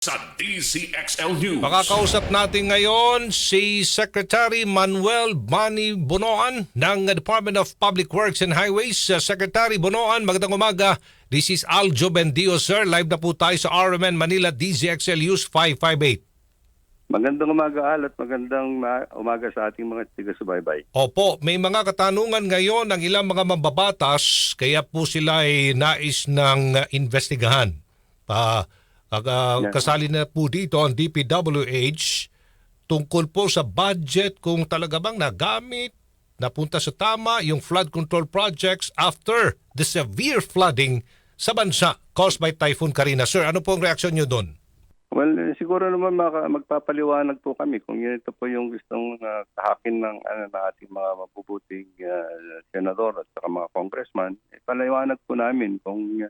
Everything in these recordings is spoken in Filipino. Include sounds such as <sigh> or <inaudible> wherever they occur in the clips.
sa DCXL News. Makakausap natin ngayon si Secretary Manuel Bani Bonoan ng Department of Public Works and Highways. Uh, Secretary Bonoan, magandang umaga. This is Aljo Bendio, sir. Live na po tayo sa RMN Manila DZXL News 558. Magandang umaga Al at magandang ma- umaga sa ating mga tiga-subaybay. Opo, may mga katanungan ngayon ng ilang mga mambabatas kaya po sila ay nais ng uh, investigahan. Pa, uh, Yeah. kasali na po dito ang DPWH tungkol po sa budget kung talaga bang nagamit, napunta sa tama yung flood control projects after the severe flooding sa bansa caused by Typhoon Karina. Sir, ano po ang reaksyon nyo doon? Well, eh, siguro naman magpapaliwanag po kami kung yun ito po yung gustong uh, kahakin ng, ano, ng ating mga mabubuting uh, senador at saka mga congressman. Ipaliwanag po namin kung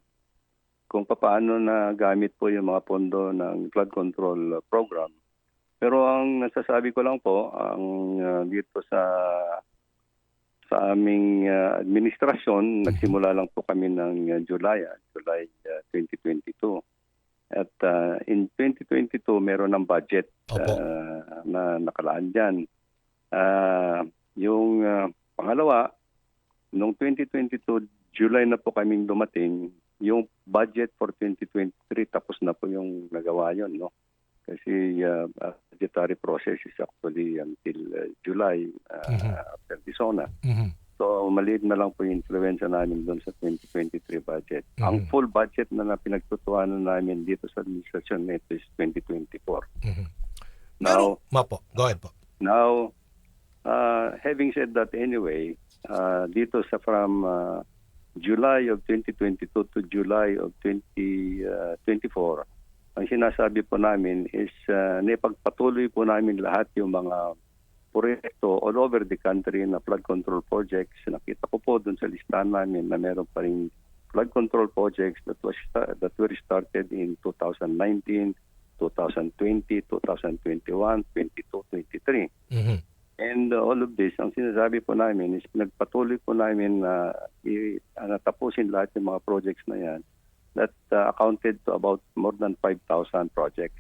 kung paano na gamit po yung mga pondo ng flood control uh, program. Pero ang nasasabi ko lang po, ang uh, dito sa sa aming uh, administrasyon, nagsimula lang po kami ng uh, July, ah, July uh, 2022. At uh, in 2022, meron ng budget uh, na nakalaan dyan. Uh, yung uh, pangalawa, noong 2022, July na po kaming dumating, yung budget for 2023, tapos na po yung nagawa yon no? Kasi uh, uh, budgetary process is actually until uh, July uh, Mhm. after Disona. Mhm. So maliit na lang po yung influensya namin doon sa 2023 budget. Mhm. Ang full budget na, na pinagtutuanan namin dito sa administrasyon nito is 2024. Mhm. Now, Mapo, go ahead po. now uh, having said that anyway, uh, dito sa from uh, July of 2022 to July of 2024, ang sinasabi po namin is uh, naipagpatuloy po namin lahat yung mga proyekto all over the country na flood control projects. Nakita ko po dun sa listahan namin na meron pa rin flood control projects that was that were started in 2019, 2020, 2021, 22, 23. Mhm. And uh, all of this, ang sinasabi po namin is nagpatuloy po namin na i- uh, tapusin lahat yung mga projects na yan that uh, accounted to about more than 5,000 projects,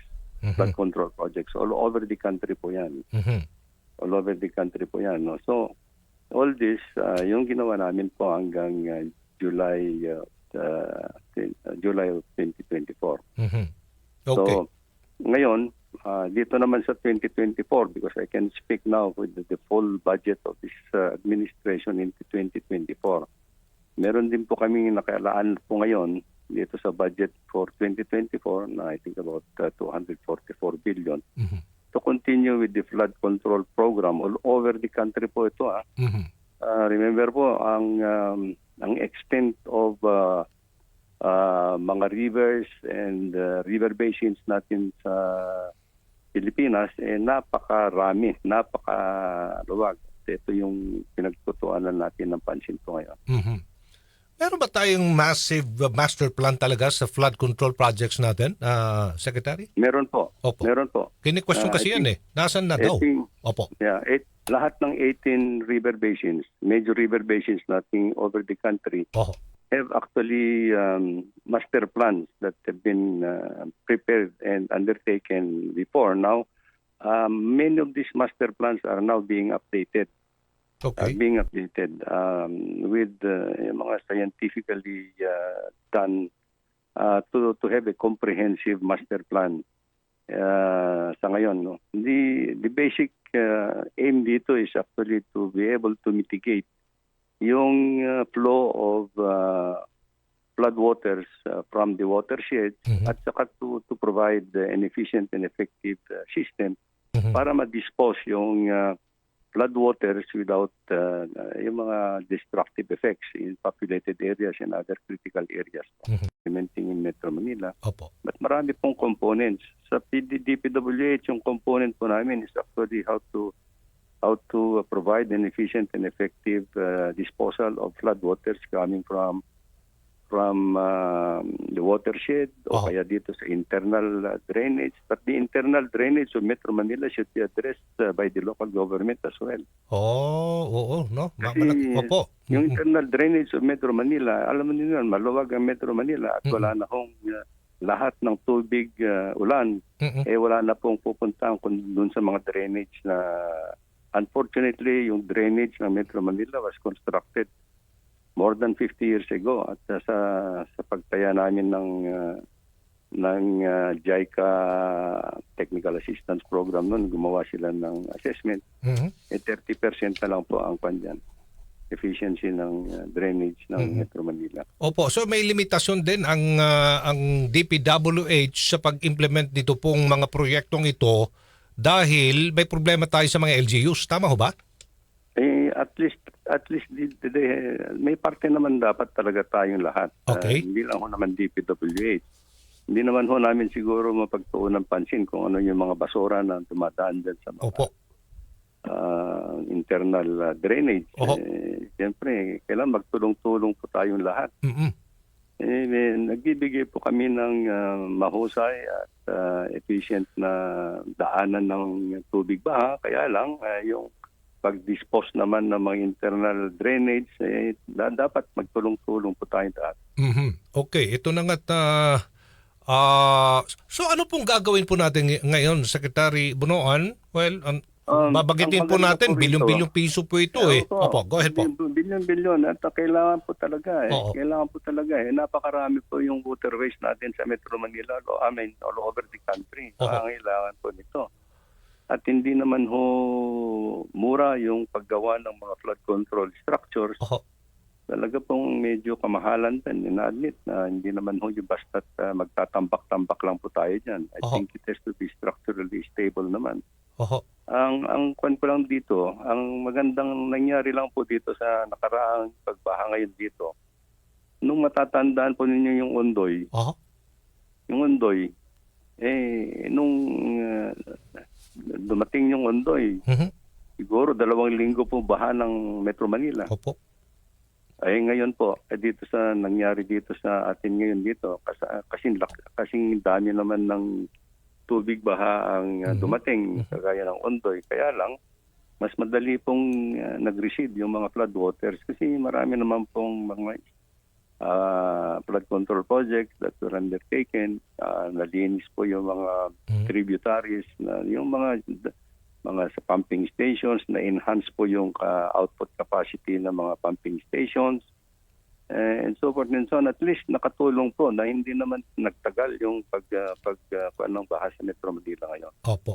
flood Mhm. control projects all over the country po yan Mhm. all over the country po yan. No? So, all this, uh, yung ginawa namin po hanggang uh, July uh, uh, uh, July of 2024. Mhm. Okay. So, ngayon, uh, dito naman sa 2024, because I can speak now with the, the full budget of this uh, administration into 2024, meron din po kami nakalaan po ngayon dito sa budget for 2024 na I think about uh, 244 billion Mhm. to continue with the flood control program all over the country po ito ah. Mhm. Uh, remember po ang um, ang extent of uh, uh, mga rivers and uh, river basins natin sa Pilipinas eh napakarami, napakaluwag. Ito yung pinagtutuanan natin ng pansin po ngayon. Mhm. Meron ba tayong massive uh, master plan talaga sa flood control projects natin, ah, Secretary? Meron po. Opo. Meron po. Kini-question Ah, kasi I yan eh. Nasaan na daw? Opo. Yeah, eight, lahat ng 18 river basins, major river basins natin over the country Oho. Have actually um, master plans that have been uh, prepared and undertaken before. Now, um, many of these master plans are now being updated, are Okay. being updated um, with uh, mga scientifically uh, done uh, to to have a comprehensive master plan. Uh, sa ngayon, no, the the basic uh, aim dito is actually to be able to mitigate yung uh, flow of uh, flood waters uh, from the watershed Mhm. at saka to, to provide uh, an efficient and effective uh, system Mhm. para ma-dispose yung uh, flood waters without uh, uh, yung mga destructive effects in populated areas and other critical areas Mhm. implementing in Metro Manila. Opo. But marami pong components. Sa PD, DPWH, yung component po namin is actually how to how to provide an efficient and effective uh, disposal of flood waters coming from from um, the watershed Oh. o kaya dito sa internal uh, drainage. But the internal drainage of Metro Manila should be addressed uh, by the local government as well. Oh, oo, no. Ma- Kasi malak- Opo. Yung internal drainage of Metro Manila, alam mo niyo maluwag ang Metro Manila at Mm-mm. wala na hong uh, lahat ng tubig ah, ulan Mhm. eh wala na pong kung dun sa mga drainage na unfortunately yung drainage ng Metro Manila was constructed more than 50 years ago at uh, sa sa pagtaya namin ng uh, ng uh, JICA Technical Assistance Program noon gumawa sila ng assessment Mhm. eh 30% na lang po ang pandyan efficiency ng uh, drainage ng Mhm. Metro Manila. Opo, so may limitasyon din ang ah, ang DPWH sa pag-implement dito pong mga proyektong ito dahil may problema tayo sa mga LGUs. Tama ho ba? At least di, di- di- may parte naman dapat talaga tayong lahat. Ah, Okay. hindi lang ho naman DPWH. Hindi naman ho namin siguro mapagtuon ng pansin kung ano yung mga basura na dumadaan dyan sa mga Opo. ah, internal ah, drainage. Oho. Eh, Siyempre, kailan magtulong-tulong po tayong lahat. Mhm. Eh, eh, nagbibigay po kami ng ah, mahusay at ah, efficient na daanan ng tubig baha. Kaya lang, ah, yung pag-dispose naman ng mga internal drainage, eh, da- dapat magtulong-tulong po tayong lahat. Mhm. Okay, ito na nga't ah, ah, so ano pong gagawin po natin ngay- ngayon, Secretary Bunoan? Well, an- Um, babagitin ang po natin, bilyong-bilyong piso po ito eh. Opo. Opo, go ahead po. Bilyon-bilyon at uh, kailangan po talaga eh. Oo. Kailangan po talaga eh. Napakarami po yung waterways natin sa Metro Manila, lo- I mean, all over the country. Oo. Kailangan po nito. At hindi naman ho mura yung paggawa ng mga flood control structures. Oho. Talaga pong medyo kamahalan din. Ina-admit na hindi naman ho yung basta't uh, magtatambak-tambak lang po tayo dyan. I Oo. think it has to be structurally stable naman. Oho. Ang ang kwan ko lang dito, ang magandang nangyari lang po dito sa nakaraang pagbaha ngayon dito. Nung matatandaan po ninyo yung Ondoy, Oho. yung Ondoy, eh, nung uh, dumating yung Ondoy, Mhm. siguro dalawang linggo po baha ng Metro Manila. Opo. Ay ngayon po, eh, dito sa nangyari dito sa atin ngayon dito, kasi, kasing, kasing dami naman ng tubig baha ang uh, Mhm. dumating, kagaya ng Ondoy. Kaya lang, mas madali pong uh, nag-receive yung mga flood waters kasi marami naman pong mga ah, flood control projects that were undertaken. Ah, nalinis po yung mga Mhm. tributaries, na, yung mga mga sa pumping stations na enhance po yung ka- output capacity ng mga pumping stations eh, and so forth and so on. At least nakatulong po na hindi naman nagtagal yung pag uh, pag uh, ng baha sa Metro Manila ngayon. Opo.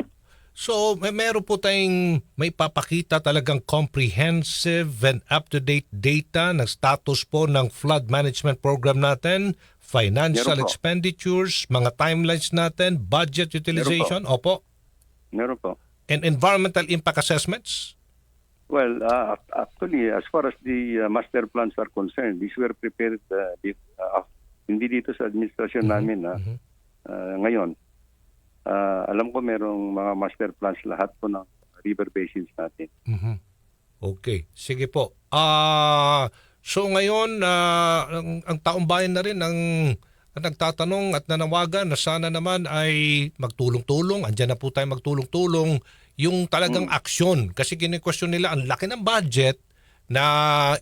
So, may meron po tayong may papakita talagang comprehensive and up-to-date data ng status po ng flood management program natin, financial Meron expenditures, mga timelines natin, budget utilization, opo, Meron po. and environmental impact assessments. Well, uh, actually, as far as the uh, master plans are concerned, these were prepared uh, uh, hindi dito sa administrasyon namin na Mhm. uh, ngayon. Uh, alam ko merong mga master plans lahat po ng river basins natin. Mhm. Okay, sige po. Ah, so ngayon ah, ang, ang taong bayan na rin ang, ang nagtatanong at nanawagan na sana naman ay magtulong-tulong. Andiyan na po tayo magtulong-tulong yung talagang aksyon kasi kini-question nila ang laki ng budget na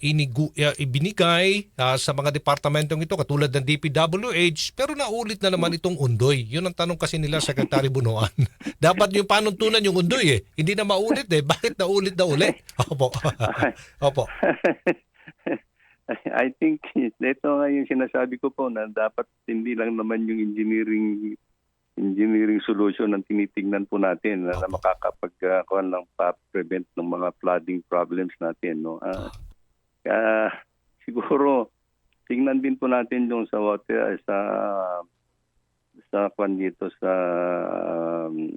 inigu, ah, ibinigay ah, sa mga departamentong ito katulad ng DPWH pero naulit na naman itong undoy. Yun ang tanong kasi nila Secretary Bunuan. <laughs> Dapat yung panuntunan yung undoy eh. Hindi na maulit eh. Bakit naulit na uli? <laughs> Opo. <laughs> Opo. I think ito nga yung sinasabi ko po na dapat hindi lang naman yung engineering engineering solution ang tinitingnan po natin na, na Opo. makakapag uh, kuwan lang pa-prevent ng mga flooding problems natin no. Ah, kaya siguro tingnan din po natin yung sa water sa sa kwan dito sa um,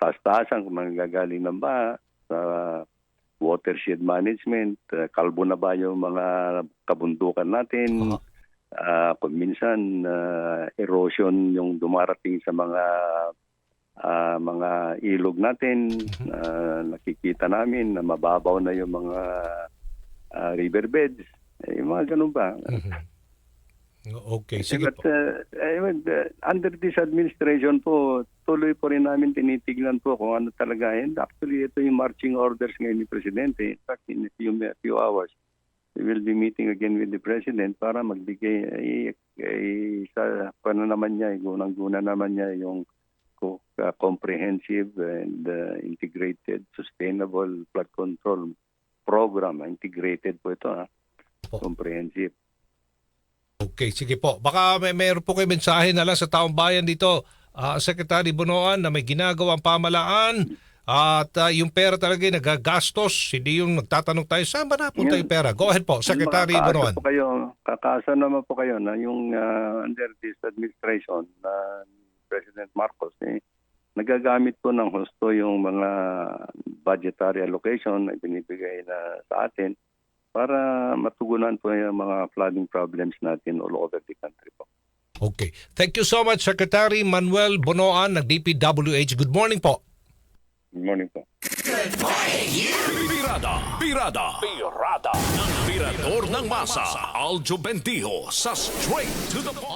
taas-taasan kung manggagaling ng baha sa watershed management, uh, kalbo na ba yung mga kabundukan natin, Oo. Ah, kung minsan ah, erosion yung dumarating sa mga ah, mga ilog natin, ah, nakikita namin na mababaw na yung mga ah, riverbeds. Eh, yung mga ganun ba? Mhm. Okay, sige But po. uh, eh, uh, under this administration po, tuloy po rin namin tinitignan po kung ano talaga. And actually, ito yung marching orders ngayon ni Presidente. In fact, in a few, a few hours, we will be meeting again with the President para magbigay, ay, ay, sa paano naman niya, gunang-guna naman niya yung uh, comprehensive and uh, integrated sustainable flood control program. Integrated po ito, ha? Po. comprehensive. Okay, sige po. Baka may mayroon po kayo mensahe na lang sa taong bayan dito, ah, Secretary Bonoan, na may ginagawang pamalaan at ah, yung pera talaga ay nagagastos. Hindi yung nagtatanong tayo, saan ba napunta yung pera? Go ahead po, Secretary Bonoan. po kayo, kakaasa naman po kayo na yung uh, under this administration na President Marcos, eh, nagagamit po ng husto yung mga budgetary allocation na binibigay na sa atin para matugunan po yung mga flooding problems natin all over the country po. Okay. Thank you so much, Secretary Manuel Bonoan ng DPWH. Good morning po. Good morning po. Pirada, pirada, pirada ng Pirador ng Masa, Aljo Bendijo sa Straight to the Point.